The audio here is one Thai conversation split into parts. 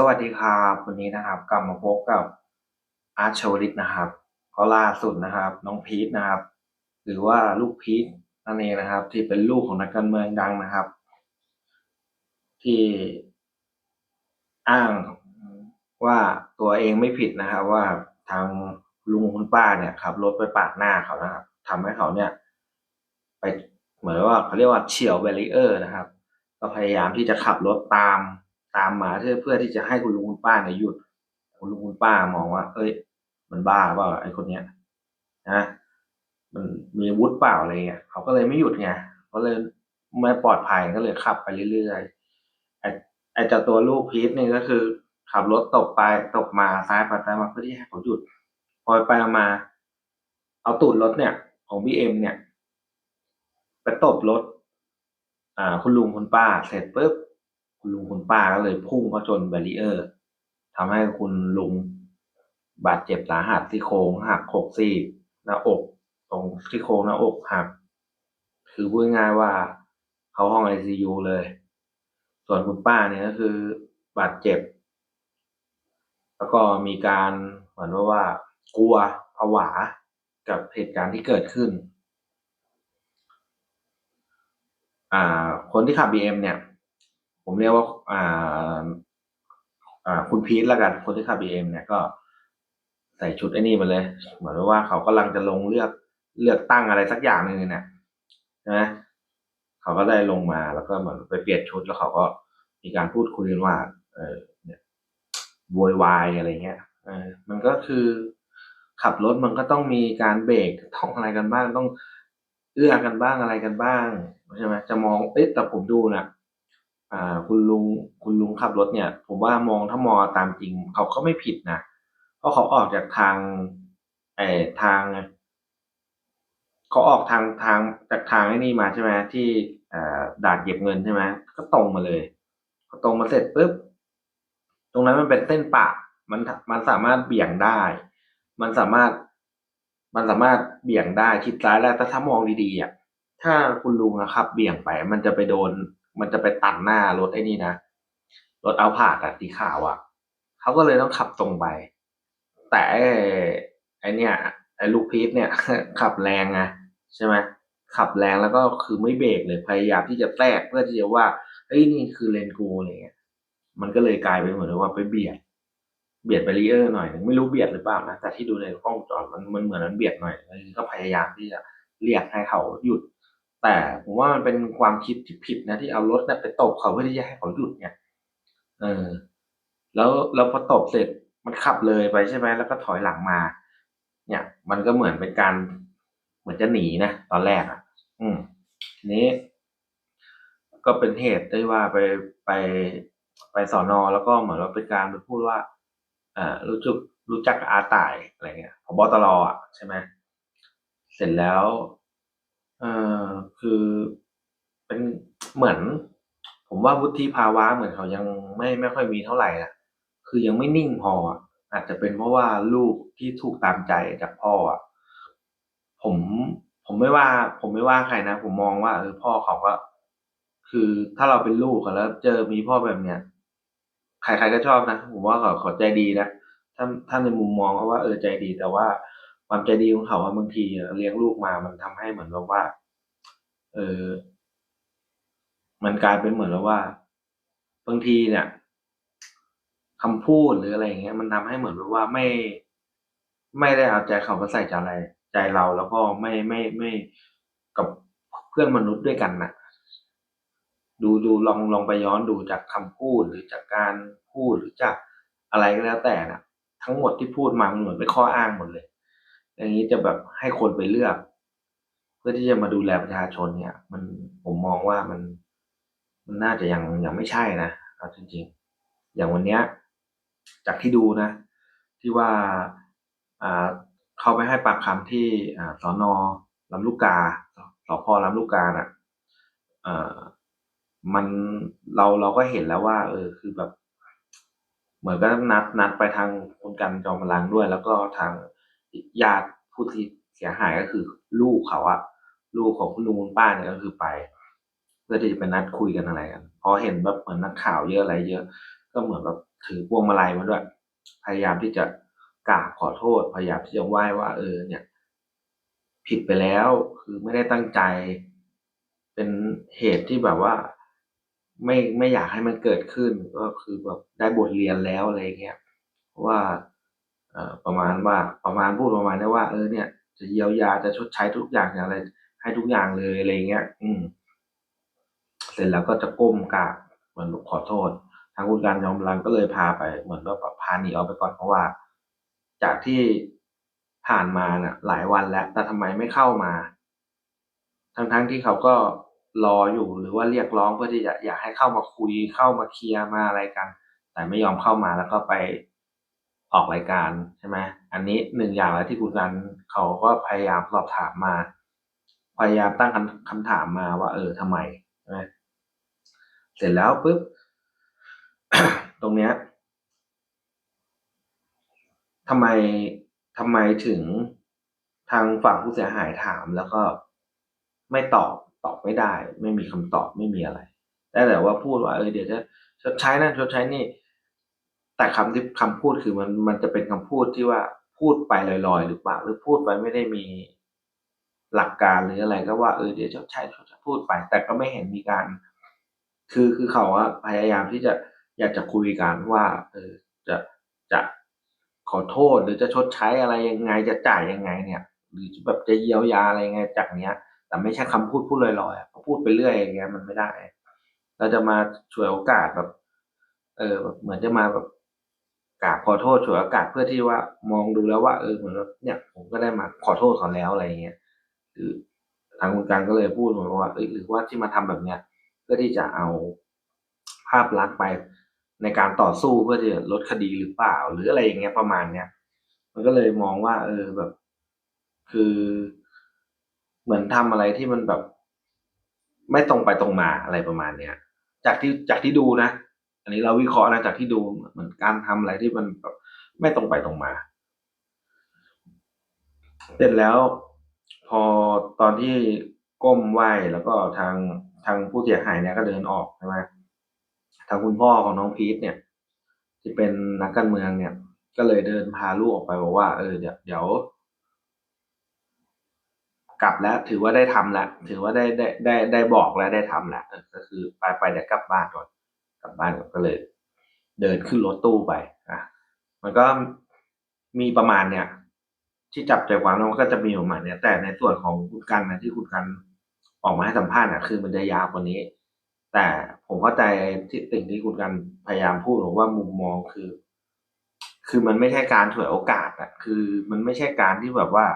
สวัสดีครับวันนี้นะครับกลับมาพบกับอาร์ตชวลิตนะครับก็ล่าสุดนะครับ น้องพีทนะครับ หรือว่าลูกพีทนั่นเองนะครับ ที่เป็นลูกของนักการเมืองดังนะครับ ที่อ้างว่าตัวเองไม่ผิดนะครับ ว่าทางลุงคุณป้าเนี่ยขับรถไปปาดหน้าเขานะครับทำให้เขาเนี่ย ไปเหมือนว่าเขาเรียกว่าเฉียวแบรีเออร์นะครับ ก็พยายามที่จะขับรถตาม ตามมาเพื่อเพื่อที่จะให้คุณลุงคุณป้าเนี่ยหยุดคุณลุงคุณป้ามองว่า เอ้ย มันบ้าเปล่าไอ้คนเนี้ยนะมันมีวุธเปล่าอะไรเงี้ยเขาก็เลยไม่หยุดไงก็เลยไม่ปลอดภัยก็เลยขับไปเรื่อยๆไอ้ไอ้เจ้าตัวลูกพีทนี่ก็คือขับรถตกไปตกมาซ้ายไปซ้ายมาเพื่อที่ให้เขาหยุดพอไปมา เอาตูดรถเนี่ย ของบีเอ็มเนี่ย ไปตบรถ อ่า คุณลุงคุณป้าเสร็จปุ๊บ คุณลุงคุณป้าก็เลยพุ่งเข้าชนแบรีเออร์ทำให้คุณลุงบาดเจ็บสาหัสซี่โครงหักหกซี่หน้าอกตรงซี่โครงหน้าอกหัก คือพูดง่ายๆว่าเขาห้องไอซียูเลย ส่วนคุณป้าเนี่ยก็คือบาดเจ็บ แล้วก็มีการเหมือนว่าว่ากลัวผวากับเหตุการณ์ที่เกิดขึ้น อ่า คนที่ขับบีเอ็มเนี่ย ผมเรียกว่าอ่าอ่าคุณพีทแล้วกันคนที่ขับบีเอ็มเนี่ยก็ใส่ชุดไอ้นี่มาเลย เหมือนว่าเขากำลังจะลงเลือกเลือกตั้งอะไรสักอย่างหนึ่งเนี่ยใช่ไหมเขาก็ได้ลงมาแล้วก็เหมือนไปเปลี่ยนชุดแล้วเขาก็มีการพูดคุยกันว่า เออเนี่ยโวยวายอะไรเงี้ยเออมันก็คือขับรถมันก็ต้องมีการเบรกต้องอะไรกันบ้างต้องเอื้อกันบ้างอะไรกันบ้างใช่ไหมจะมองเอ๊ะแต่ผมดูนะ อ่าคุณลุงคุณลุงขับรถเนี่ย ผมว่ามองถ้ามองตามจริง เขาก็ไม่ผิดนะเพราะเขาออกจากทางไอ้ทางเขาออกทางทางจากทางไอ้นี่มาใช่ไหมที่อ่าด่านเก็บเงินใช่ไหมก็ตรงมาเลยพอตรงมาเสร็จปุ๊บตรงนั้นมันเป็นเส้นปะมันมันสามารถเบี่ยงได้ มันสามารถมันสามารถเบี่ยงได้ชิดซ้ายแล้วแต่ถ้ามองดีๆอะถ้าคุณลุงนะครับเบี่ยงไปมันจะไปโดน มันจะไปตัดหน้ารถไอ้นี่นะรถเอาผาดอะสีขาวอะเขาก็เลยต้องขับตรงไป แต่ไอเนี่ยไอลูกพีทเนี่ยขับแรงไงใช่ไหมขับแรงแล้วก็คือไม่เบรกเลยพยายามที่จะแทรกเพื่อที่จะว่าเฮ้ยนี่คือเลนกูอะไรเงี้ยมันก็เลยกลายเป็นเหมือนว่าไปเบียด เบียดไปรีเออร์หน่อยไม่รู้เบียดหรือเปล่านะแต่ที่ดูในกล้องจรมันมันเหมือนมันเบียดหน่อยก็พยายามที่จะเรียกให้เขาหยุด แต่ผมว่ามันเป็นความคิดที่ผิดนะที่เอารถเนี่ยไปตบเขาเพื่อที่จะให้เขาหยุดเนี่ยเออ แล้วแล้วพอตบเสร็จมันขับเลยไปใช่ไหมแล้วก็ถอยหลังมา เนี่ย มันก็เหมือนเป็นการ เหมือนจะหนีนะตอนแรกอะ อืมทีนี้ ก็เป็นเหตุที่ว่าไปไปไปสอนอแล้วก็เหมือนว่าเป็นการไปพูดว่าอ่ารู้จักรู้จักอาต่ายอะไรเงี้ยพบตรอะใช่ไหมเสร็จแล้ว เออ คือเป็นเหมือน ผมว่าวุฒิภาวะเหมือนเขายังไม่ไม่ค่อยมีเท่าไหร่อะคือยังไม่นิ่งพออะอาจจะเป็นเพราะว่าลูกที่ถูกตามใจจากพ่ออะผม ผมไม่ว่า ผมไม่ว่าใครนะ ผมมองว่า เออ พ่อเขาก็ คือถ้าเราเป็นลูกอะ แล้วเจอมีพ่อแบบเนี้ย ใคร ๆ ก็ชอบนะ ผมว่าเขา เขาใจดีนะ ถ้า ถ้าในมุมมองเขาว่า เออ ใจดี แต่ว่า ความใจดีของเขาบางทีเลี้ยงลูกมามันทำให้เหมือนกับว่า เออ มันกลายเป็นเหมือนกับว่า บางทีเนี่ยคำพูดหรืออะไรอย่างเงี้ย มันทำให้เหมือนกับว่าไม่ ไม่ได้เอาใจเขามาใส่ใจอะไร ใจเราแล้วก็ไม่ไม่ไม่กับเพื่อนมนุษย์ด้วยกันนะดูดูลองลองไปย้อนดูจากคำพูดหรือจากการพูดหรือจากอะไรก็แล้วแต่นะทั้งหมดที่พูดมามันเหมือนเป็นข้ออ้างหมดเลย อย่างนี้จะแบบให้คนไปเลือก เพื่อที่จะมาดูแลประชาชนเนี่ย มันผมมองว่ามันมันน่าจะยังยังไม่ใช่นะเอาจริง ๆ อย่างวันเนี้ย จากที่ดูนะ ที่ว่าอ่าเขาไปให้ปากคำที่อ่าสอนอลำลูกกาสพลำลูกกาน่ะอ่ามันเราเราก็เห็นแล้วว่า เออ คือแบบ เหมือนก็นัดนัดไปทางคุณกันจอมพลังด้วย แล้วก็ทาง ญาติผู้ที่เสียหายก็คือลูกเขาอะลูกของคุณลุงคุณป้าเนี่ยก็คือไป เพื่อที่จะไปนัดคุยกันอะไรกันพอเห็นแบบเหมือนนักข่าวเยอะอะไรเยอะ ก็เหมือนแบบถือพวงมาลัยมาด้วย พยายามที่จะกราบขอโทษ พยายามที่จะไหว้ว่า เออ เนี่ย ผิดไปแล้วคือไม่ได้ตั้งใจ เป็นเหตุที่แบบว่า ไม่ไม่อยากให้มันเกิดขึ้น ก็คือแบบได้บทเรียนแล้วอะไรเงี้ยเพราะว่า ประมาณว่าประมาณพูดประมาณนี้ว่าเออเนี่ยจะเยียวยาจะชดใช้ทุกอย่างอย่างไร ให้ทุกอย่างเลยอะไรเงี้ย อืม เสร็จแล้วก็จะก้มกราบเหมือนขอโทษ ทางคุณการยอมรันก็เลยพาไปเหมือนว่าพาหนีออกไปก่อนเพราะว่า จากที่ผ่านมาเน่ะ หลายวันแล้ว แต่ทำไมไม่เข้ามา ทั้งๆที่เขาก็รออยู่หรือว่าเรียกร้องเพื่อที่จะอยากให้เข้ามาคุยเข้ามาเคลียร์มาอะไรกัน แต่ไม่ยอมเข้ามาแล้วก็ไป ออกรายการใช่ไหมอันนี้หนึ่งอย่างแล้วที่คุณกันเขาก็พยายามสอบถามมา พยายามตั้งคำคำถามมาว่า เออทำไมใช่ไหมเสร็จแล้วปุ๊บตรงเนี้ยทำไมทำไมถึงทางฝั่งผู้เสียหายถามแล้วก็ไม่ตอบตอบไม่ได้ ไม่มีคำตอบไม่มีอะไร ได้แต่ว่าพูดว่าเออเดี๋ยวจะชดใช้นั่นชดใช้นี่ แต่คำที่คำพูดคือมันมันจะเป็นคำพูดที่ว่าพูดไปลอยๆ หรือเปล่าหรือพูดไปไม่ได้มีหลักการหรืออะไรก็ว่าเออเดี๋ยวชดใช้ชดใช้พูดไป แต่ก็ไม่เห็นมีการ คือคือเขาอะพยายามที่จะอยากจะคุยกันว่า เออจะจะขอโทษหรือจะชดใช้อะไรยังไงจะจ่ายยังไงเนี่ย หรือแบบจะเยียวยาอะไรยังไงจากเนี้ย แต่ไม่ใช่คำพูดพูดลอยๆอะพูดไปเรื่อยอย่างเงี้ยมันไม่ได้เราจะมาช่วยโอกาสแบบ เออแบบเหมือนจะมาแบบ กราบขอโทษฉวยโอกาสเพื่อที่ว่ามองดูแล้วว่าเออเหมือนว่าเนี่ยผมก็ได้มาขอโทษเขาแล้วอะไรเงี้ยคือทางคุณการก็เลยพูดเหมาว่าเออหรือว่าที่มาทำแบบเนี้ยเพื่อที่จะเอาภาพลักษณ์ไปในการต่อสู้เพื่อที่จะลดคดีหรือเปล่า หรืออะไรอย่างเงี้ยประมาณเนี้ยมันก็เลยมองว่า เออแบบ คือ เหมือนทำอะไรที่มันแบบ ไม่ตรงไปตรงมาอะไรประมาณเนี้ย จากที่จากที่ดูนะ อันนี้เราวิเคราะห์นะจากที่ดูเหมือนการทำอะไรที่มันไม่ตรงไปตรงมาเสร็จแล้ว พอตอนที่ก้มไหว้แล้วก็ทางทางผู้เสียหายเนี่ยก็เดินออกใช่ไหมทางคุณพ่อของน้องพีทเนี่ย ที่เป็นนักการเมืองเนี่ย ก็เลยเดินพาลูกออกไปบอกว่าเออเดี๋ยวเดี๋ยว กลับแล้ว ถือว่าได้ทำแล้วถือว่าได้ได้ได้ได้บอกแล้วได้ทำแล้วก็คือไปไปเดี๋ยวกลับบ้านก่อน กลับบ้านก็เลย เดินขึ้นรถตู้ไปอะมันก็มีประมาณเนี่ย ที่จับใจความแล้วมันก็จะมีประมาณเนี่ยแต่ในส่วนของคุณกันนะที่คุณกันออกมาให้สัมภาษณ์อะคือมันจะยาวกว่านี้ แต่ผมเข้าใจที่สิ่งที่คุณกันพยายามพูดหรือว่ามุมมองคือ คือมันไม่ใช่การถวยโอกาสอะคือมันไม่ใช่การที่แบบว่า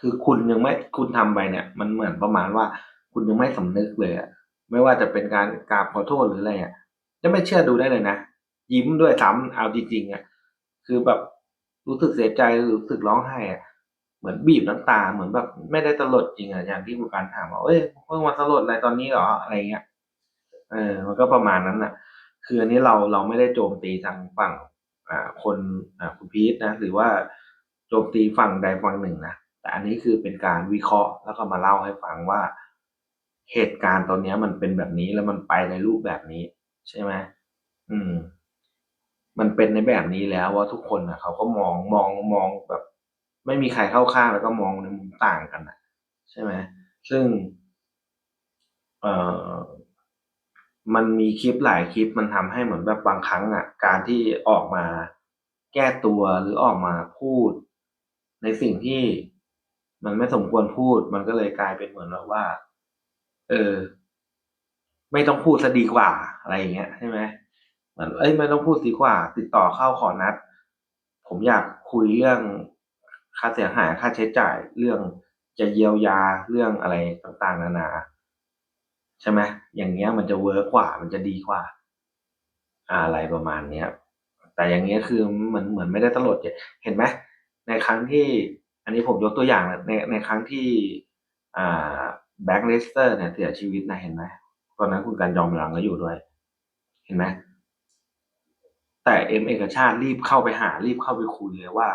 คือคุณยังไม่คุณทำไปเนี่ย มันเหมือนประมาณว่า คุณยังไม่สำนึกเลยอะ ไม่ว่าจะเป็นการกราบขอโทษหรืออะไรอะจะไม่เชื่อดูได้เลยนะยิ้มด้วยซ้ำเอาจริงๆอะคือแบบรู้สึกเสียใจรู้สึกร้องไห้อะเหมือนบีบน้ำตาเหมือนแบบไม่ได้ตลดจริงอะอย่างที่คุณการถามว่าเอ้ยเพิ่งมาตลดอะไรตอนนี้หรออะไรเงี้ยเออมันก็ประมาณนั้นน่ะ คืออันนี้เราเราไม่ได้โจมตีทางฝั่งอ่าคนอ่าคุณพีทนะ หรือว่าโจมตีฝั่งใดฝั่งหนึ่งนะแต่อันนี้คือเป็นการวิเคราะห์แล้วก็มาเล่าให้ฟังว่า เหตุการณ์ตอนนี้มันเป็นแบบนี้แล้วมันไปในรูปแบบนี้ ใช่ไหมอืม มันเป็นในแบบนี้แล้วว่าทุกคนนะเขาก็มองมองมองแบบ ไม่มีใครเข้าข้างแล้วก็มองในมุมต่างกันนะใช่ไหมซึ่ง เอ่อมันมีคลิปหลายคลิปมันทำให้เหมือนแบบบางครั้งอะ การที่ออกมาแก้ตัวหรือออกมาพูด ในสิ่งที่มันไม่สมควรพูด มันก็เลยกลายเป็นเหมือนแบบว่า เออ ไม่ต้องพูดซะดีกว่าอะไรอย่างเงี้ยใช่ไหมเหมือนเอ้ยไม่ต้องพูดดีกว่า ติดต่อเข้าขอนัด ผมอยากคุยเรื่องค่าเสียหายค่าใช้จ่ายเรื่องจะเยียวยาเรื่องอะไรต่างๆ นานา ใช่ไหมอย่างเงี้ยมันจะเวิร์กกว่า มันจะดีกว่า อะไรประมาณเนี้ย แต่อย่างเงี้ยคือเหมือนเหมือนไม่ได้ตลดเห็นไหมในครั้งที่ อันนี้ผมยกตัวอย่างในในครั้งที่ อ่า แบ็กเลสเตอร์เนี่ยเสียชีวิตนะเห็นไหมตอนนั้นคุณการยอมรังก็อยู่ด้วย เห็นไหมแต่เอ็มเอกชาติรีบเข้าไปหารีบเข้าไปคุยเลยว่า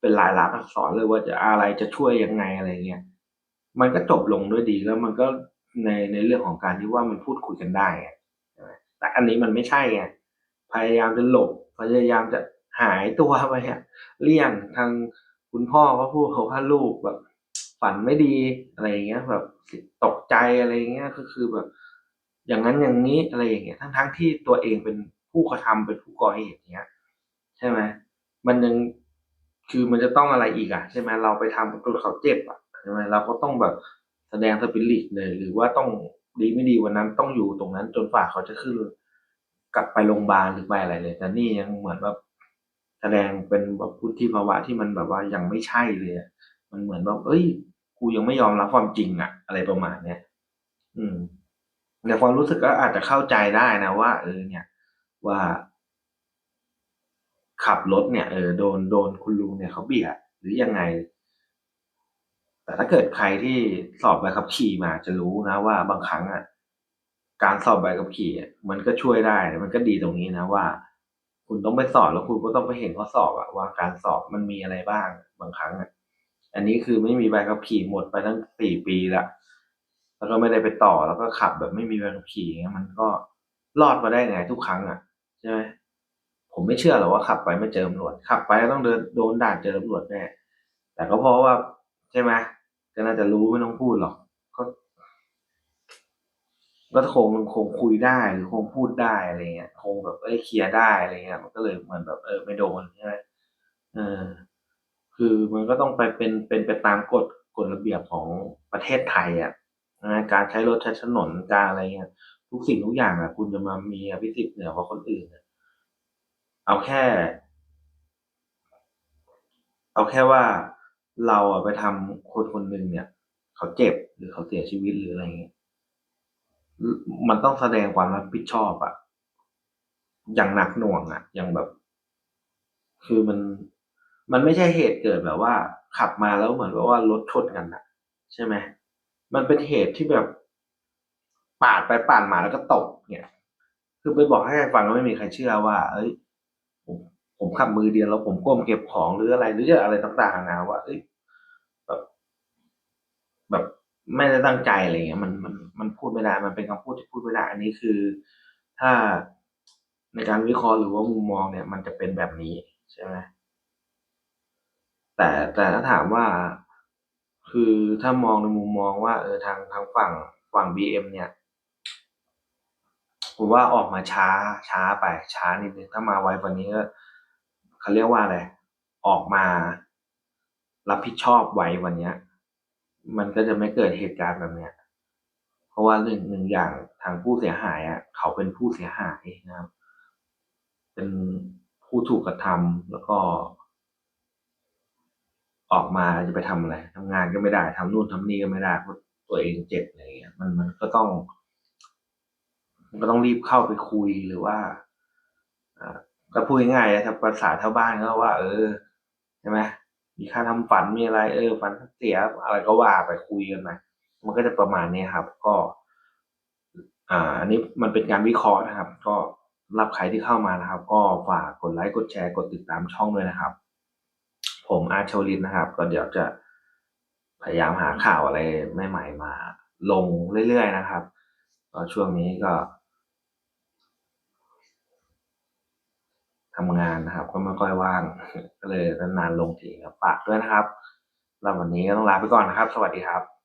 เป็นลายลักษณ์อักษรเลยว่าจะอะไรจะช่วยยังไงอะไรเงี้ยมันก็จบลงด้วยดีแล้วมันก็ในในเรื่องของการที่ว่ามันพูดคุยกันได้ไงแต่อันนี้มันไม่ใช่ไงพยายามจะหลบพยายามจะหายตัวไปเลี่ยงทางคุณพ่อก็พูดเขาว่าลูกแบบ ฝันไม่ดีอะไรอย่างเงี้ย แบบตกใจอะไรอย่างเงี้ยก็คือแบบ อย่างนั้นอย่างนี้อะไรอย่างเงี้ยทั้งทั้งๆที่ตัวเองเป็นผู้กระทำเป็นผู้ก่อเหตุเงี้ย ใช่ไหมมันยังคือมันจะต้องอะไรอีกอะใช่ไหมเราไปทำจนเขาเจ็บอะใช่ไหมเราก็ต้องแบบแสดงสปิริตเลย หรือว่าต้องดีไม่ดีวันนั้นต้องอยู่ตรงนั้นจนฝ่าเขาจะขึ้นกลับไปโรงพยาบาลหรือไปอะไรเลยแต่นี่ยังเหมือนแบบแสดงเป็นแบบพุทธิภาวะที่มันแบบว่ายังไม่ใช่เลย มันเหมือนแบบเอ้ย กูยังไม่ยอมรับความจริงอะอะไรประมาณเนี้ยอืมในความรู้สึกก็อาจจะเข้าใจได้นะว่า เออ เนี่ย ว่า ขับรถเนี่ยเออโดนโดนคุณลุงเนี่ยเขาเบียดหรือยังไง แต่ถ้าเกิดใครที่สอบใบขับขี่มาจะรู้นะว่าบางครั้งอะการสอบใบขับขี่มันก็ช่วยได้ มันก็ดีตรงนี้นะว่า คุณต้องไปสอบแล้วคุณก็ต้องไปเห็นข้อสอบอะว่าการสอบมันมีอะไรบ้าง บางครั้งอะ อันนี้คือไม่มีใบขับขี่หมดไปตั้งสี่ปีละแล้วก็ไม่ได้ไปต่อแล้วก็ขับแบบไม่มีใบขับขี่งเงี้ยมันก็รอดมาได้ไงทุกครั้งอะใช่ไหมผมไม่เชื่อหรอกว่าขับไปไม่เจอตำรวจขับไปก็ต้องเดินโดนด่านเจอตำรวจแน่แต่ก็เพราะว่าใช่ไหมก็น่าจะรู้ไม่ต้องพูดหรอกก็ก็คงคงคุยได้หรือคงพูดได้อะไรเงี้ยคงแบบเอ้ยเคลียร์ได้อะไรเงี้ยมันก็เลยเหมือนแบบเออไม่โดนใช่ไหมเออ คือมันก็ต้องไปเป็นเป็นไปตามกฎกฎระเบียบของประเทศไทยอะนะการใช้รถใช้ถนนการอะไรเงี้ยทุกสิ่งทุกอย่างอะ คุณจะมามีอภิสิทธิ์เหนือกว่าคนอื่นเอาแค่ เอาแค่ว่าเราอะไปทำคนคนหนึ่งเนี่ย เขาเจ็บหรือเขาเสียชีวิตหรืออะไรเงี้ยมันต้องแสดงความรับผิดชอบอะอย่างหนักหน่วงอะอย่างแบบ คือมัน มันไม่ใช่เหตุเกิดแบบว่า ขับมาแล้วเหมือนกับว่ารถชนกันอะใช่ไหมมันเป็นเหตุที่แบบปาดไปปาดมาแล้วก็ตกเนี่ย คือไปบอกให้ใครฟังก็ไม่มีใครเชื่อว่า เอ้ย ผมผมขับมือเดียวแล้วผมก้มเก็บของหรืออะไร หรือจะอะไรต่างๆนะว่า เอ้ยแบบ แบบไม่ได้ตั้งใจอะไรเงี้ยมันมันมันพูดไม่ได้ มันเป็นคำพูดที่พูดไม่ได้ อันนี้คือ ถ้าในการวิเคราะห์หรือว่ามุมมองเนี่ย มันจะเป็นแบบนี้ใช่ไหม แต่แต่ถ้าถามว่า คือถ้ามองในมุมมองว่า เออทางทางฝั่งฝั่งบีเอ็มเนี่ยผมว่าออกมาช้าช้าไปช้านิดนึงถ้ามาไวกว่านี้ก็เขาเรียกว่าอะไรออกมา รับผิดชอบไววันเนี้ย มันก็จะไม่เกิดเหตุการณ์แบบเนี้ย เพราะว่าหนึ่งหนึ่งอย่างทางผู้เสียหายอะ เขาเป็นผู้เสียหายนะครับ เป็นผู้ถูกกระทำแล้วก็ ออกมาจะไปทำอะไรทำงานก็ไม่ได้ทำนู่นทำนี่ก็ไม่ได้เพราะตัวเองเจ็บอะไรเงี้ยมันมันก็ต้อง มันก็ต้องรีบเข้าไปคุยหรือว่าอก็พูดง่ายๆถ้าภาษาชาวบ้านก็ว่า เออใช่ไหมมีค่าทำฝันมีอะไร เออฝันเสียอะไรก็ว่าไปคุยกันไปมันก็จะประมาณนี้ครับ ก็ อ่าอันนี้มันเป็นการวิเคราะห์นะครับ ก็รับใครที่เข้ามานะครับ ก็ฝากกดไลค์กดแชร์กดติดตามช่องด้วยนะครับ ผมอาร์ชลินนะครับ ก็เดี๋ยวจะพยายามหาข่าวอะไรใหม่ๆมา ลงเรื่อยๆนะครับก็ช่วงนี้ก็ทำงานนะครับ ก็ไม่ค่อยว่าง ก็เลยนานๆลงทีครับฝากด้วยนะครับแล้ววันนี้ก็ต้องลาไปก่อนนะครับ สวัสดีครับ